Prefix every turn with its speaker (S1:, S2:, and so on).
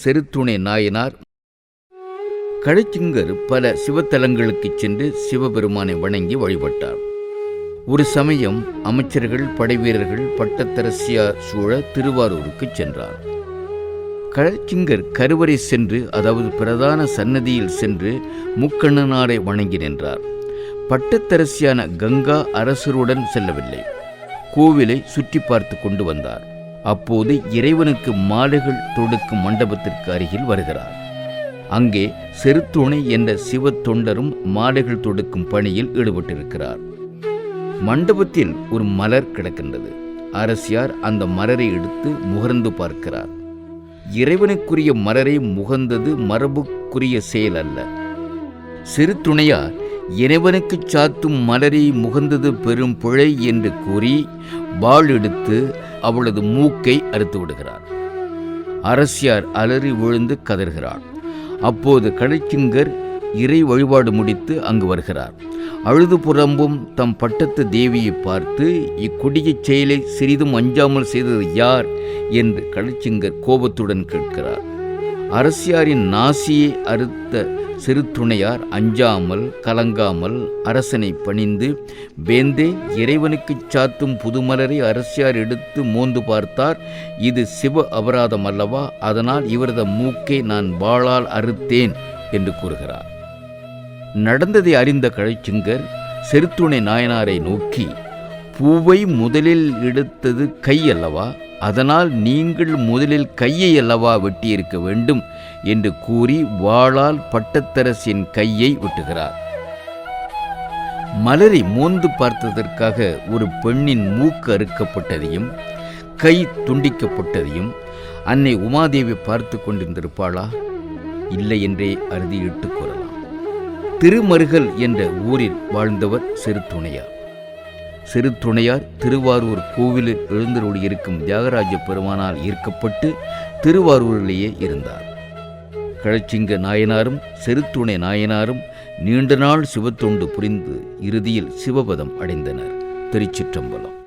S1: செருத்துணை நாயனார். கழச்சிங்கர் பல சிவத்தலங்களுக்குச் சென்று சிவபெருமானை வணங்கி வழிபட்டார். ஒரு சமயம் அமைச்சர்கள் படைவீரர்கள் பட்டத்தரசியார் சூழ திருவாரூருக்கு சென்றார். கழச்சிங்கர் கருவறை சென்று அதாவது பிரதான சன்னதியில் சென்று முக்கண்ணனாரை வணங்கி நின்றார். பட்டத்தரசியான கங்கா அரசருடன் செல்லவில்லை. கோவிலை சுற்றி பார்த்து கொண்டு வந்தார். அப்போது இறைவனுக்கு மாலைகள் தொடுக்கும் மண்டபத்திற்கு அருகில் வருகிறார். அங்கே செருத்துணை என்ற சிவ தொண்டரும் மாலைகள் தொடுக்கும் பணியில் ஈடுபட்டிருக்கிறார். மண்டபத்தில் ஒரு மலர் கிடக்கின்றது. அரசியார் அந்த மலரை எடுத்து முகர்ந்து பார்க்கிறார். இறைவனுக்குரிய மலரை முகந்தது மரபுக்குரிய செயல் அல்ல. சிறு துணையார் இறைவனுக்குச் சாத்தும் மலரை முகந்தது பெரும் பிழை என்று கூறி வாள் எடுத்து அவளது மூக்கை அறுத்து விடுகிறார். அரசியார் அலறி விழுந்து கதறுகிறார். அப்போது கடைச்சிங்கர் இறை வழிபாடு முடித்து அங்கு வருகிறார். அழுது புறம்பும் தம் பட்டத்து தேவியை பார்த்து இக்கொடிய செயலை சிறிதும் அஞ்சாமல் செய்தது யார்? என்று கடைச்சிங்கர் கோபத்துடன் கேட்கிறார். அரசியாரின் நாசியை அறுத்த சிறுதுணையார் அஞ்சாமல் கலங்காமல் அரசனை பணிந்து வேந்தே இறைவனுக்குச் சாத்தும் புதுமலரை அரசியார் எடுத்து மோந்து பார்த்தார். இது சிவ அபராதம் அல்லவா? அதனால் இவரது மூக்கை நான் வாளால் அறுத்தேன் என்று கூறுகிறார். நடந்ததை அறிந்த கழைச்சிங்கர் செருத்துணை நாயனாரை நோக்கி பூவை முதலில் எடுத்தது கை அல்லவா? அதனால் நீங்கள் முதலில் கையை அல்லவா வெட்டியிருக்க வேண்டும் என்று கூறி வாளால் பட்டத்தரசின் கையை வெட்டுகிறார். மலரை மோந்து பார்த்ததற்காக ஒரு பெண்ணின் மூக்கு அறுக்கப்பட்டதையும் கை துண்டிக்கப்பட்டதையும் அன்னை உமாதேவி பார்த்து கொண்டிருந்திருப்பாளா? இல்லை என்றே அறுதியிட்டு கூறலாம். திருமருகல் என்ற ஊரில் வாழ்ந்தவர் சிறு துணையார். சிறுத்துணையார் திருவாரூர் கோவிலில் எழுந்தருளி இருக்கும் தியாகராஜ பெருமானால் ஈர்க்கப்பட்டு திருவாரூரிலேயே இருந்தார். கழச்சிங்க நாயனாரும் செருத்துணை நாயனாரும் நீண்ட நாள் சிவத்தொண்டு புரிந்து இறுதியில் சிவபதம் அடைந்தனர். திருச்சிற்றம்பலம்.